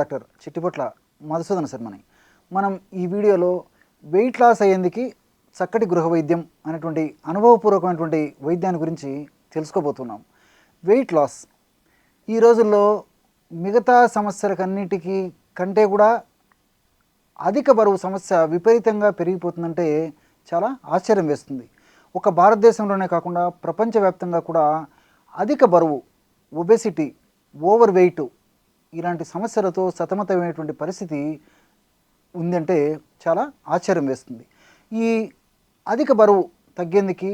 Doctor Chittipotla Madhusudana శర్మని. మనం ఈ వీడియోలో వెయిట్ లాస్ అయ్యేందుకు చక్కటి గృహ వైద్యం అనేటువంటి అనుభవపూర్వకమైనటువంటి వైద్యాన్ని గురించి తెలుసుకోబోతున్నాం. Weight loss. ఈ రోజుల్లో మిగతా సమస్యలకన్నిటికీ కంటే కూడా అధిక బరువు సమస్య విపరీతంగా పెరిగిపోతుందంటే చాలా ఆశ్చర్యం వేస్తుంది. ఒక భారతదేశంలోనే కాకుండా ప్రపంచవ్యాప్తంగా కూడా అధిక బరువు ఒబెసిటీ ఓవర్ వెయిట్ ఇలాంటి సమస్యలతో సతమతమైనటువంటి పరిస్థితి ఉందంటే చాలా ఆశ్చర్యం వేస్తుంది. ఈ అధిక బరువు తగ్గేందుకు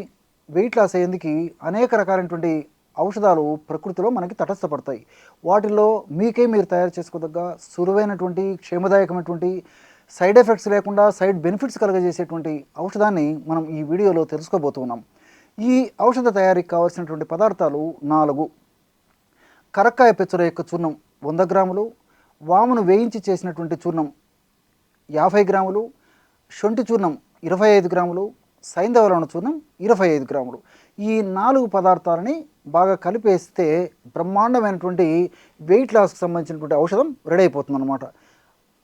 వెయిట్ లాస్ అయ్యేందుకు అనేక రకాలైనటువంటి ఔషధాలు ప్రకృతిలో మనకి తటస్థపడతాయి. వాటిల్లో మీకే మీరు తయారు చేసుకోదగ్గ సులువైనటువంటి క్షేమదాయకమైనటువంటి సైడ్ ఎఫెక్ట్స్ లేకుండా సైడ్ బెనిఫిట్స్ కలగజేసేటువంటి ఔషధాన్ని మనం ఈ వీడియోలో తెలుసుకోబోతున్నాం ఈ ఔషధ తయారీకి కావాల్సినటువంటి పదార్థాలు నాలుగు. కరక్కాయ పెచ్చర యొక్క చూర్ణం వంద గ్రాములు వామును వేయించి చేసినటువంటి చూర్ణం యాభై గ్రాములు శొంఠి చూర్ణం ఇరవై ఐదు గ్రాములు సైంధవలవణ చూర్ణం ఇరవై ఐదు గ్రాములు. ఈ నాలుగు పదార్థాలని బాగా కలిపేస్తే బ్రహ్మాండమైనటువంటి వెయిట్ లాస్కి సంబంధించినటువంటి ఔషధం రెడీ అయిపోతుంది అనమాట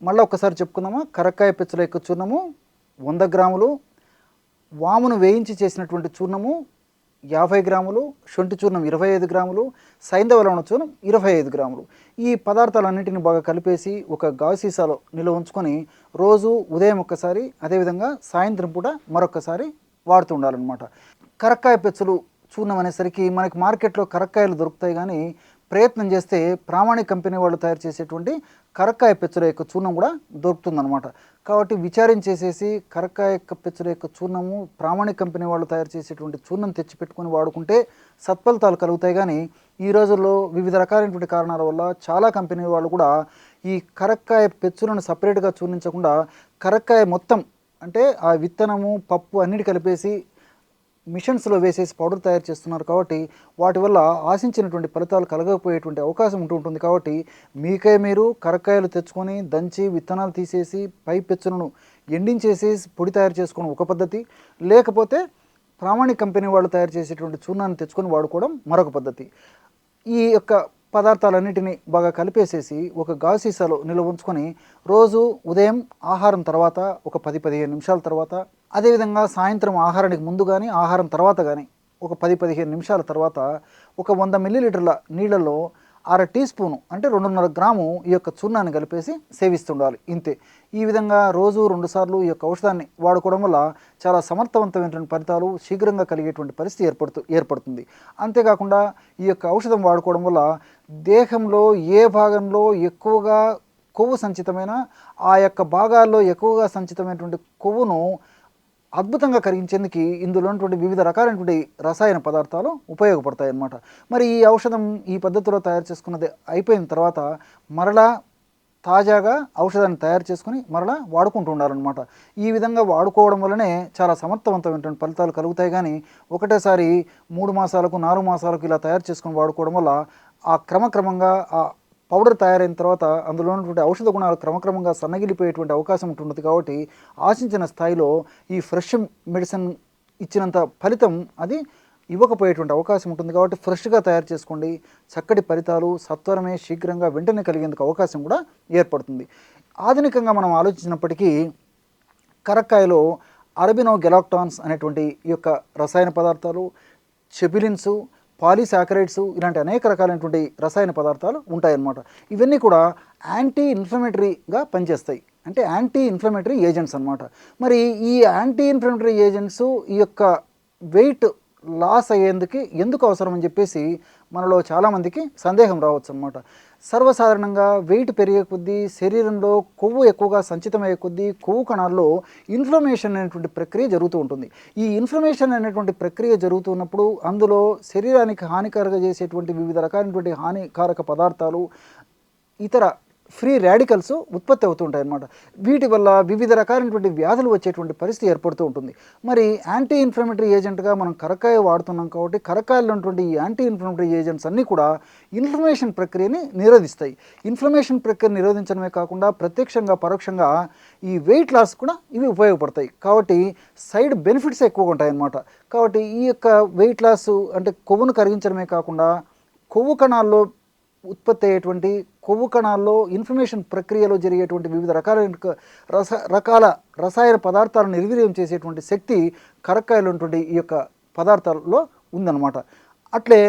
మళ్ళీ ఒక్కసారి చెప్పుకుందామా? కరక్కాయ పిచ్చల యొక్క చూర్ణము వంద గ్రాములు వామును వేయించి చేసినటువంటి చూర్ణము యాభై గ్రాములు శొంఠి చూర్ణం ఇరవై ఐదు గ్రాములు సైంధవ లవణ చూర్ణం ఇరవై ఐదు గ్రాములు. ఈ పదార్థాలన్నింటిని బాగా కలిపేసి ఒక గాజు సీసాలో నిల్వ ఉంచుకొని రోజు ఉదయం ఒక్కసారి అదేవిధంగా సాయంత్రం పూట మరొకసారి వాడుతూ ఉండాలన్నమాట. కరక్కాయ పెచ్చులు చూర్ణం అనేసరికి మనకి మార్కెట్లో కరక్కాయలు దొరుకుతాయి కానీ ప్రయత్నం చేస్తే ప్రామాణిక కంపెనీ వాళ్ళు తయారు చేసేటువంటి కరక్కాయ పెచ్చుల యొక్క చూర్ణం కూడా దొరుకుతుందన్నమాట. కాబట్టి విచారించేసేసి కరక్కాయ యొక్క పెచ్చుల యొక్క చూర్ణము ప్రామాణిక కంపెనీ వాళ్ళు తయారు చేసేటువంటి చూర్ణం తెచ్చి పెట్టుకొని వాడుకుంటే సత్ఫలితాలు కలుగుతాయి. కానీ ఈ రోజుల్లో వివిధ రకాలైనటువంటి కారణాల వల్ల చాలా కంపెనీ వాళ్ళు కూడా ఈ కరక్కాయ పెచ్చులను సపరేట్గా చూర్ణించకుండా కరక్కాయ మొత్తం అంటే ఆ విత్తనము పప్పు అన్నిటి కలిపేసి మిషన్స్లో వేసేసి పౌడర్ తయారు చేస్తున్నారు కాబట్టి వాటి వల్ల ఆశించినటువంటి ఫలితాలు కలగకపోయేటువంటి అవకాశం ఉంటూ ఉంటుంది కాబట్టి మీకే మీరు కరక్కాయలు తెచ్చుకొని దంచి విత్తనాలు తీసేసి పై పెచ్చులను ఎండించేసేసి పొడి తయారు చేసుకోవడం ఒక పద్ధతి లేకపోతే ప్రామాణిక కంపెనీ వాళ్ళు తయారు చేసేటువంటి చూర్ణాన్ని తెచ్చుకొని వాడుకోవడం మరొక పద్ధతి. ఈ యొక్క పదార్థాలన్నిటిని బాగా కలిపేసేసి ఒక గాజు సీసాలో నిల్వ ఉంచుకొని రోజు ఉదయం ఆహారం తర్వాత ఒక పది పదిహేను నిమిషాల తర్వాత అదేవిధంగా సాయంత్రం ఆహారానికి ముందు కానీ ఆహారం తర్వాత కానీ ఒక పది పదిహేను నిమిషాల తర్వాత ఒక వంద మిల్లీలీటర్ల నీళ్ళలో అర టీ స్పూను అంటే రెండున్నర గ్రాము ఈ యొక్క చూర్ణాన్ని కలిపేసి సేవిస్తుండాలి. ఇంతే. ఈ విధంగా రోజు రెండుసార్లు ఈ యొక్క ఔషధాన్ని వాడుకోవడం వల్ల చాలా సమర్థవంతమైనటువంటి ఫలితాలు శీఘ్రంగా కలిగేటువంటి పరిస్థితి ఏర్పడుతూ ఏర్పడుతుంది. అంతేకాకుండా ఈ యొక్క ఔషధం వాడుకోవడం వల్ల దేహంలో ఏ భాగంలో ఎక్కువగా కొవ్వు సంచితమైన ఆ యొక్క భాగాల్లో ఎక్కువగా సంచితమైనటువంటి కొవ్వును అద్భుతంగా కరిగించేందుకు ఇందులో ఉన్నటువంటి వివిధ రకాలైనటువంటి రసాయన పదార్థాలు ఉపయోగపడతాయి అన్నమాట మరి ఈ ఔషధం ఈ పద్ధతిలో తయారు చేసుకున్నది అయిపోయిన తర్వాత మరలా తాజాగా ఔషధాన్ని తయారు చేసుకుని మరలా వాడుకుంటూ ఉండాలన్నమాట. ఈ విధంగా వాడుకోవడం వల్లనే చాలా సమర్థవంతమైనటువంటి ఫలితాలు కలుగుతాయి. కానీ ఒకటేసారి మూడు మాసాలకు నాలుగు మాసాలకు ఇలా తయారు చేసుకుని వాడుకోవడం వల్ల ఆ క్రమక్రమంగా ఆ పౌడర్ తయారైన తర్వాత అందులో ఉన్నటువంటి ఔషధ గుణాలు క్రమక్రమంగా సన్నగిలిపోయేటువంటి అవకాశం ఉంటుంది కాబట్టి ఆశించిన స్థాయిలో ఈ ఫ్రెష్ మెడిసిన్ ఇచ్చినంత ఫలితం అది ఇవ్వకపోయేటువంటి అవకాశం ఉంటుంది కాబట్టి ఫ్రెష్గా తయారు చేసుకోండి. చక్కటి ఫలితాలు సత్వరమే శీఘ్రంగా వెంటనే కలిగేందుకు అవకాశం కూడా ఏర్పడుతుంది. ఆధునికంగా మనం ఆలోచించినప్పటికీ కరక్కాయలో అరబినో గెలాక్టాన్స్ అనేటువంటి ఈ యొక్క రసాయన పదార్థాలు చెబిలిన్స్ పాలీసాకరైడ్స్ ఇలాంటి అనేక రకాలైనటువంటి రసాయన పదార్థాలు ఉంటాయన్నమాట. ఇవన్నీ కూడా యాంటీ ఇన్ఫ్లమేటరీగా పనిచేస్తాయి. అంటే యాంటీ ఇన్ఫ్లమేటరీ ఏజెంట్స్ అన్నమాట. మరి ఈ యాంటీ ఇన్ఫ్లమేటరీ ఏజెంట్స్ ఈ యొక్క వెయిట్ లాస్ అయ్యేందుకు ఎందుకు అవసరం అని చెప్పేసి మనలో చాలామందికి సందేహం రావచ్చు అనమాట సర్వసాధారణంగా వెయిట్ పెరిగే కొద్దీ శరీరంలో కొవ్వు ఎక్కువగా సంచితమయ్యే కొద్దీ కొవ్వు కణాల్లో ఇన్ఫ్లమేషన్ అనేటువంటి ప్రక్రియ జరుగుతూ ఉంటుంది. ఈ ఇన్ఫ్లమేషన్ అనేటువంటి ప్రక్రియ జరుగుతున్నప్పుడు అందులో శరీరానికి హానికరంగా చేసేటువంటి వివిధ రకాలైనటువంటి హానికారక పదార్థాలు ఇతర ఫ్రీ రాడికల్స్ ఉత్పత్తి అవుతుంటాయి అన్నమాట వీటి వల్ల వివిధ రకాలైనటువంటి వ్యాధులు వచ్చేటువంటి పరిస్థితి ఏర్పడుతూ ఉంటుంది. మరి యాంటీ ఇన్ఫ్లమేటరీ ఏజెంట్గా మనం కరకాయ వాడుతున్నాం కాబట్టి కరకాయలో ఉన్నటువంటి ఈ యాంటీ ఇన్ఫ్లమేటరీ ఏజెంట్స్ అన్నీ కూడా ఇన్ఫ్లమేషన్ ప్రక్రియని నిరోధిస్తాయి. ఇన్ఫ్లమేషన్ ప్రక్రియ నిరోధించడమే కాకుండా ప్రత్యక్షంగా పరోక్షంగా ఈ వెయిట్ లాస్ కూడా ఇవి ఉపయోగపడతాయి. కాబట్టి సైడ్ బెనిఫిట్స్ ఎక్కువగా ఉంటాయి అన్నమాట కాబట్టి ఈ యొక్క వెయిట్ లాస్ అంటే కొవ్వును కరిగించడమే కాకుండా కొవ్వు కణాల్లో ఉత్పత్తి అయ్యేటువంటి కొవ్వు కణాల్లో ఇన్ఫర్మేషన్ ప్రక్రియలో జరిగేటువంటి వివిధ రకాలైన రస రకాల రసాయన పదార్థాలను నిర్వీర్యం చేసేటువంటి శక్తి కరక్కాయలు ఉన్నటువంటి ఈ యొక్క పదార్థాల్లో ఉందన్నమాట. అట్లే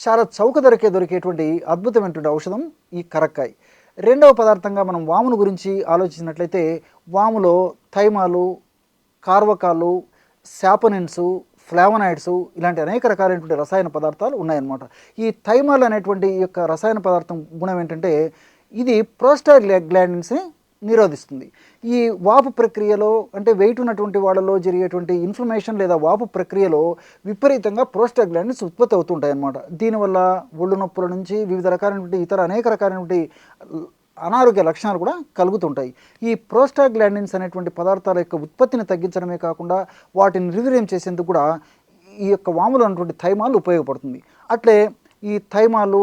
చాలా చౌక ధరకే దొరికేటువంటి అద్భుతమైనటువంటి ఔషధం ఈ కరక్కాయ. రెండవ పదార్థంగా మనం వామును గురించి ఆలోచించినట్లయితే వాములో థైమాలు కార్వకాలు శాపనిన్సు ఫ్లావనాయిడ్స్ ఇలాంటి అనేక రకాలైనటువంటి రసాయన పదార్థాలు ఉన్నాయన్నమాట. ఈ థైమాల్ అనేటువంటి ఈ యొక్క రసాయన పదార్థం గుణం ఏంటంటే ఇది ప్రోస్టాగ్లాండిన్స్ని నిరోధిస్తుంది. ఈ వాపు ప్రక్రియలో అంటే వెయిట్ ఉన్నటువంటి వాళ్ళలో జరిగేటువంటి ఇన్ఫ్లమేషన్ లేదా వాపు ప్రక్రియలో విపరీతంగా ప్రోస్టాగ్లాండిన్స్ ఉత్పత్తి అవుతుంటాయి అన్నమాట దీనివల్ల ఒళ్ళు నొప్పుల నుంచి వివిధ రకాలైనటువంటి ఇతర అనేక రకాలైనటువంటి అనారోగ్య లక్షణాలు కూడా కలుగుతుంటాయి. ఈ ప్రోస్టాగ్లాండిన్స్ అనేటువంటి పదార్థాల యొక్క ఉత్పత్తిని తగ్గించడమే కాకుండా వాటిని నిర్వీర్యం చేసేందుకు కూడా ఈ యొక్క వాములు అన్నటువంటి థైమాలు ఉపయోగపడుతుంది. అట్లే ఈ థైమాలు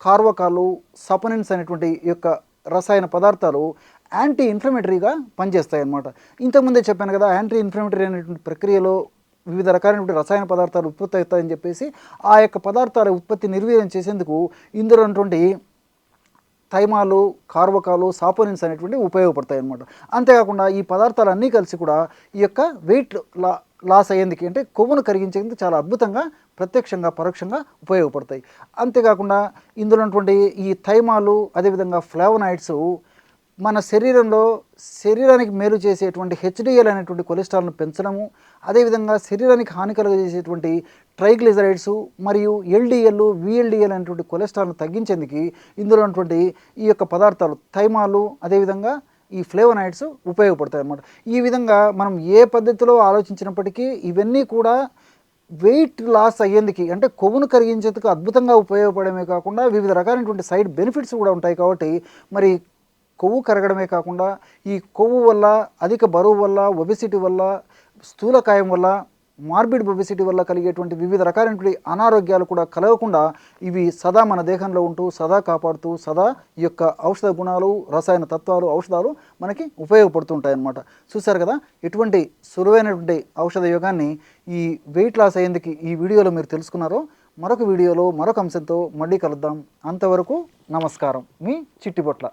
కార్వకాలు సపనిన్స్ అనేటువంటి యొక్క రసాయన పదార్థాలు యాంటీ ఇన్ఫ్లమేటరీగా పనిచేస్తాయి అన్నమాట ఇంతకుముందే చెప్పాను కదా యాంటీ ఇన్ఫ్లమేటరీ అనేటువంటి ప్రక్రియలో వివిధ రకాలైనటువంటి రసాయన పదార్థాలు ఉత్పత్తి అవుతాయని చెప్పేసి ఆ యొక్క పదార్థాల ఉత్పత్తి నిర్వీర్యం చేసేందుకు ఇందులో ఉన్నటువంటి థైమాలు కార్వకాలు సాపోనిన్స్ అనేటువంటివి ఉపయోగపడతాయి అన్నమాట. అంతేకాకుండా ఈ పదార్థాలు అన్నీ కలిసి కూడా ఈ యొక్క వెయిట్ లా లాస్ అయ్యేందుకు అంటే కొవ్వును కరిగించేందుకు చాలా అద్భుతంగా ప్రత్యక్షంగా పరోక్షంగా ఉపయోగపడతాయి. అంతేకాకుండా ఇందులో ఉన్నటువంటి ఈ థైమాలు అదేవిధంగా ఫ్లేవనాయిడ్స్ మన శరీరంలో శరీరానికి మేలు చేసేటువంటి హెచ్డిఎల్ అనేటువంటి కొలెస్ట్రాల్ను పెంచడము అదేవిధంగా శరీరానికి హాని కలుగజేసేటువంటి ట్రైగ్లిజరైడ్స్ మరియు ఎల్డిఎల్ విఎల్డిఎల్ అనేటువంటి కొలెస్ట్రాల్ను తగ్గించేందుకు ఇందులో ఉన్నటువంటి ఈ యొక్క పదార్థాలు థైమాలు అదేవిధంగా ఈ ఫ్లేవనాయిడ్స్ ఉపయోగపడతాయి అన్నమాట. ఈ విధంగా మనం ఏ పద్ధతిలో ఆలోచించినప్పటికీ ఇవన్నీ కూడా వెయిట్ లాస్ అయ్యేందుకు అంటే కొవ్వును కరిగించేందుకు అద్భుతంగా ఉపయోగపడమే కాకుండా వివిధ రకాలైనటువంటి సైడ్ బెనిఫిట్స్ కూడా ఉంటాయి కాబట్టి మరి కొవ్వు కరగడమే కాకుండా ఈ కొవ్వు వల్ల అధిక బరువు వల్ల ఒబెసిటీ వల్ల స్థూలకాయం వల్ల మార్బిడ్ ఒబెసిటీ వల్ల కలిగేటువంటి వివిధ రకాలైనటువంటి అనారోగ్యాలు కూడా కలగకుండా ఇవి సదా మన దేహంలో ఉంటూ సదా కాపాడుతూ సదా ఈ యొక్క ఔషధ గుణాలు రసాయన తత్వాలు ఔషధాలు మనకి ఉపయోగపడుతుంటాయి అన్నమాట చూసారు కదా? ఎటువంటి సులువైనటువంటి ఔషధ యోగాన్ని ఈ వెయిట్ లాస్ అయ్యేందుకు ఈ వీడియోలో మీరు తెలుసుకున్నారో మరొక వీడియోలో మరొక అంశంతో మళ్ళీ కలుద్దాం. అంతవరకు నమస్కారం. మీ చిట్టిబొట్ల.